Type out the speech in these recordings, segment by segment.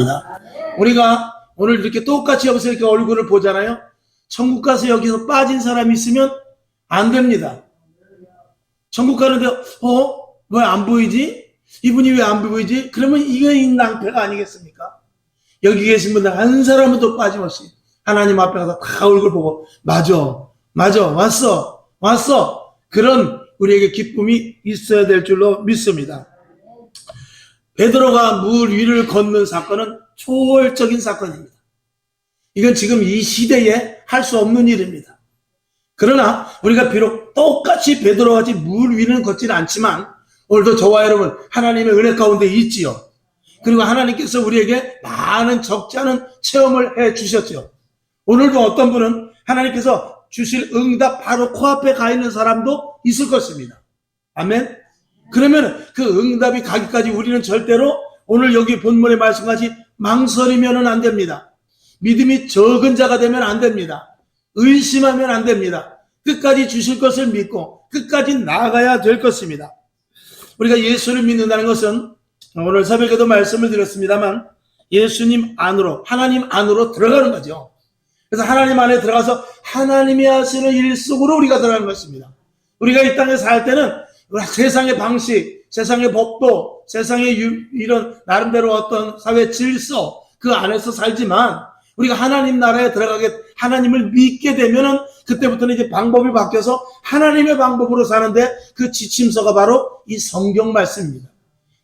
축원합니다. 우리가 오늘 이렇게 똑같이 여기서 이렇게 얼굴을 보잖아요. 천국 가서 여기서 빠진 사람이 있으면 안 됩니다. 천국 가는데 어? 왜 안 보이지? 이분이 왜 안 보이지? 그러면 이게 낭패가 아니겠습니까? 여기 계신 분들 한 사람도 빠짐없이 하나님 앞에 가서 다 얼굴 보고 맞아 맞아 왔어 왔어 그런 우리에게 기쁨이 있어야 될 줄로 믿습니다. 베드로가 물 위를 걷는 사건은 초월적인 사건입니다. 이건 지금 이 시대에 할 수 없는 일입니다. 그러나 우리가 비록 똑같이 베드로같이 물 위는 걷지는 않지만 오늘도 저와 여러분 하나님의 은혜 가운데 있지요. 그리고 하나님께서 우리에게 많은 적지 않은 체험을 해 주셨죠. 오늘도 어떤 분은 하나님께서 주실 응답 바로 코앞에 가 있는 사람도 있을 것입니다. 아멘. 그러면 그 응답이 가기까지 우리는 절대로 오늘 여기 본문의 말씀까지 망설이면은 안 됩니다. 믿음이 적은 자가 되면 안 됩니다. 의심하면 안 됩니다. 끝까지 주실 것을 믿고 끝까지 나아가야 될 것입니다. 우리가 예수를 믿는다는 것은 오늘 새벽에도 말씀을 드렸습니다만 예수님 안으로 하나님 안으로 들어가는 거죠. 그래서 하나님 안에 들어가서 하나님이 하시는 일 속으로 우리가 들어가는 것입니다. 우리가 이 땅에 살 때는 세상의 방식, 세상의 법도, 세상의 유- 이런 나름대로 어떤 사회 질서 그 안에서 살지만 우리가 하나님 나라에 들어가게 하나님을 믿게 되면은 그때부터는 이제 방법이 바뀌어서 하나님의 방법으로 사는데 그 지침서가 바로 이 성경 말씀입니다.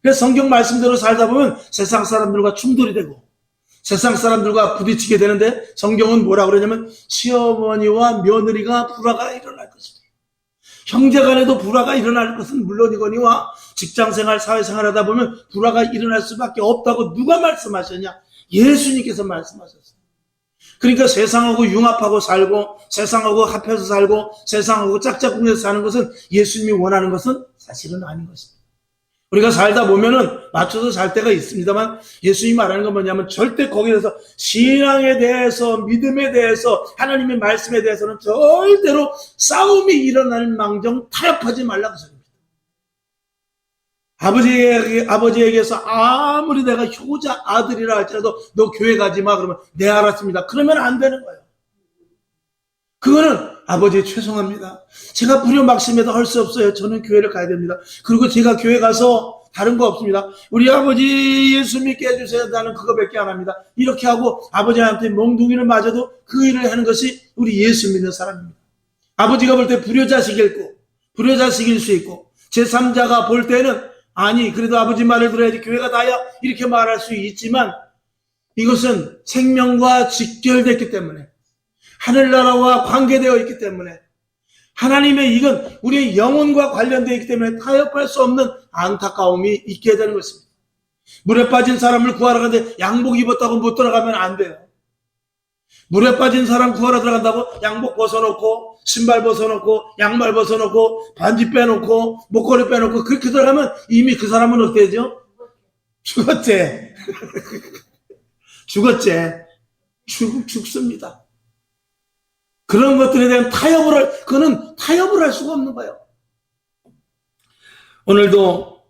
그래서 성경 말씀대로 살다 보면 세상 사람들과 충돌이 되고 세상 사람들과 부딪히게 되는데 성경은 뭐라 그러냐면 시어머니와 며느리가 불화가 일어날 것입니다. 형제간에도 불화가 일어날 것은 물론이거니와 직장생활, 사회생활 하다 보면 불화가 일어날 수밖에 없다고 누가 말씀하셨냐? 예수님께서 말씀하셨어요. 그러니까 세상하고 융합하고 살고 세상하고 합해서 살고 세상하고 짝짝꿍해서 사는 것은 예수님이 원하는 것은 사실은 아닌 것입니다. 우리가 살다 보면은 맞춰서 살 때가 있습니다만 예수님이 말하는 건 뭐냐면 절대 거기에서 신앙에 대해서 믿음에 대해서 하나님의 말씀에 대해서는 절대로 싸움이 일어날 망정 타협하지 말라고 하십니다. 아버지에게, 아버지에게서 아무리 내가 효자 아들이라 할지라도 너 교회 가지 마 그러면 네 알았습니다. 그러면 안 되는 거예요. 그거는 아버지 죄송합니다. 제가 불효 막심에도 할 수 없어요. 저는 교회를 가야 됩니다. 그리고 제가 교회 가서 다른 거 없습니다. 우리 아버지 예수 믿게 해주세요. 나는 그거밖에 안 합니다. 이렇게 하고 아버지한테 몽둥이를 맞아도 그 일을 하는 것이 우리 예수 믿는 사람입니다. 아버지가 볼 때 불효자식일 고 불효자식일 수 있고 제3자가 볼 때는 아니 그래도 아버지 말을 들어야지 교회가 다야 이렇게 말할 수 있지만 이것은 생명과 직결됐기 때문에 하늘나라와 관계되어 있기 때문에 하나님의 이건 우리의 영혼과 관련되어 있기 때문에 타협할 수 없는 안타까움이 있게 되는 것입니다. 물에 빠진 사람을 구하러 가는데 양복 입었다고 못 들어가면 안 돼요. 물에 빠진 사람 구하러 들어간다고 양복 벗어놓고 신발 벗어놓고 양말 벗어놓고 반지 빼놓고 목걸이 빼놓고 그렇게 들어가면 이미 그 사람은 되죠? 죽었지. 죽었지. 죽, 죽습니다. 그런 것들에 대한 타협을 할, 그거는 타협을 할 수가 없는 거예요. 오늘도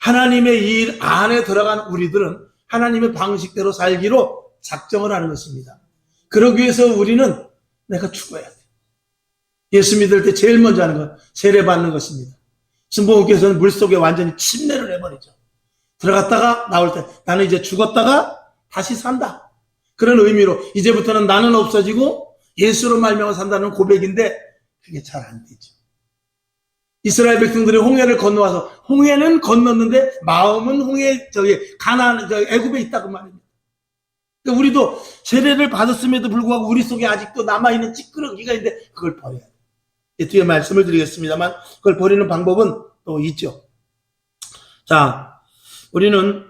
하나님의 일 안에 들어간 우리들은 하나님의 방식대로 살기로 작정을 하는 것입니다. 그러기 위해서 우리는 내가 죽어야 돼. 예수 믿을 때 제일 먼저 하는 건 세례 받는 것입니다. 신부님께서는 물 속에 완전히 침례를 해버리죠. 들어갔다가 나올 때 나는 이제 죽었다가 다시 산다. 그런 의미로 이제부터는 나는 없어지고 예수로 말미암아 산다는 고백인데 그게 잘 안 되죠. 이스라엘 백성들이 홍해를 건너와서 홍해는 건넜는데 마음은 홍해 저기 가나안 저 애굽에 있다 그 말입니다. 그러니까 우리도 세례를 받았음에도 불구하고 우리 속에 아직도 남아 있는 찌끄러기가 있는데 그걸 버려야 돼. 이 뒤에 말씀을 드리겠습니다만 그걸 버리는 방법은 또 있죠. 자, 우리는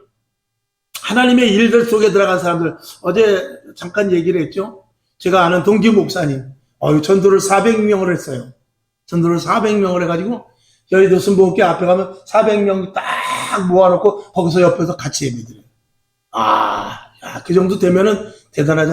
하나님의 일들 속에 들어간 사람들 어제 잠깐 얘기를 했죠. 제가 아는 동기 목사님, 어유 전도를 400명을 했어요. 전도를 400명을 해가지고 여의도 순복교 앞에 가면 400명 딱 모아놓고 거기서 옆에서 같이 예배드려요. 아, 야, 그 정도 되면은 대단하지